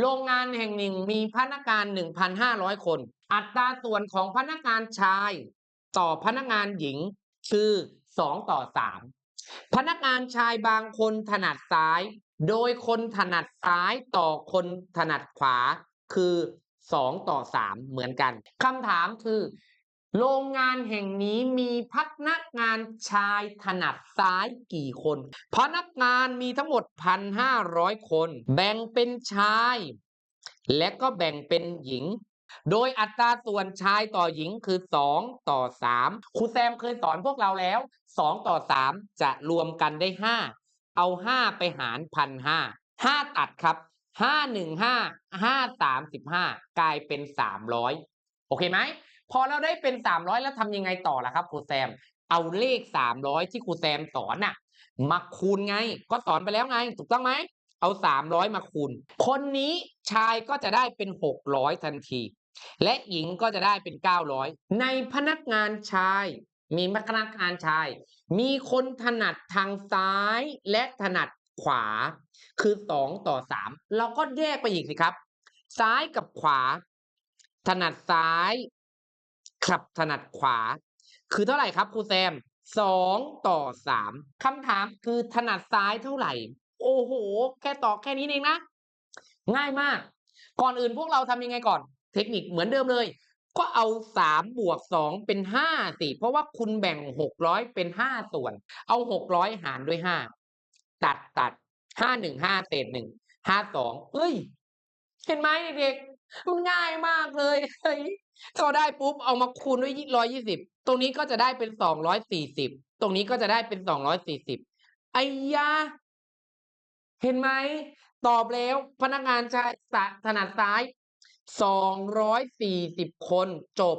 โรงงานแห่งหนึ่งมีพนักงาน 1,500 คน อัตราส่วนของพนักงานชาย ต่อพนักงานหญิงคือ 2 ต่อ 3 พนักงานชายบางคนถนัดซ้าย โดยคนถนัดซ้ายต่อคนถนัดขวาคือ 2 ต่อ 3 เหมือนกันคำถามคือ โรงงานแห่งนี้มีพนักงานชายถนัดซ้ายกี่คน พนักงานมีทั้งหมด 1,500 คน แบ่งเป็นชาย และก็แบ่งเป็นหญิง โดยอัตราส่วนชายต่อหญิงคือ 2 ต่อ 3 ครูแซมเคยสอนพวกเราแล้ว 2 ต่อ 3 จะรวมกันได้ 5 เอา 5 ไปหารพันห้า5ตัดครับ 5 1 5 5 35 กลายเป็น 300 โอเคไหม พอเราได้เป็น 300 แล้วทำยังไงต่อล่ะครับครูแซม เอาเลข 300 ที่ครูแซมสอนน่ะมาคูณไง ก็สอนไปแล้วไง ถูกต้องไหม เอา 300 มาคูณ คนนี้ชายก็จะได้เป็น 600 ทันที และหญิงก็จะได้เป็น 900 ในพนักงานชาย มีพนักงานชาย มีคนถนัดทางซ้ายและถนัดขวา คือ 2 ต่อ 3 เราก็แยกไปอีกสิครับ ซ้ายกับขวา ถนัดซ้าย กับถนัดขวา คือเท่าไหร่ครับครูแซม2ต่อ3คำถามคือถนัดซ้ายเท่าไหร่ โอ้โห แค่ตอบแค่นี้เองนะ ง่ายมาก ก่อนอื่นพวกเราทำยังไงก่อน เทคนิคเหมือนเดิมเลย ก็เอา3บวก2เป็น5สิเพราะว่าคุณแบ่ง600เป็น5ส่วน เอา600หารด้วย5ตัดตัด5 1 5เศษ1 5 2เอ้ย เห็นไหมเด็กๆมันง่ายมากเลยเฮ้ย ถ้าได้ปุ๊บเอามาคูณด้วยร้อยยี่สิบตรงนี้ก็จะได้เป็นสองร้อยสี่สิบตรงนี้ก็จะได้เป็นสองร้อยสี่สิบไอ้ยาเห็นไหมตอบแล้วพนักงานชายถนัดซ้ายสองร้อยสี่สิบคนจบ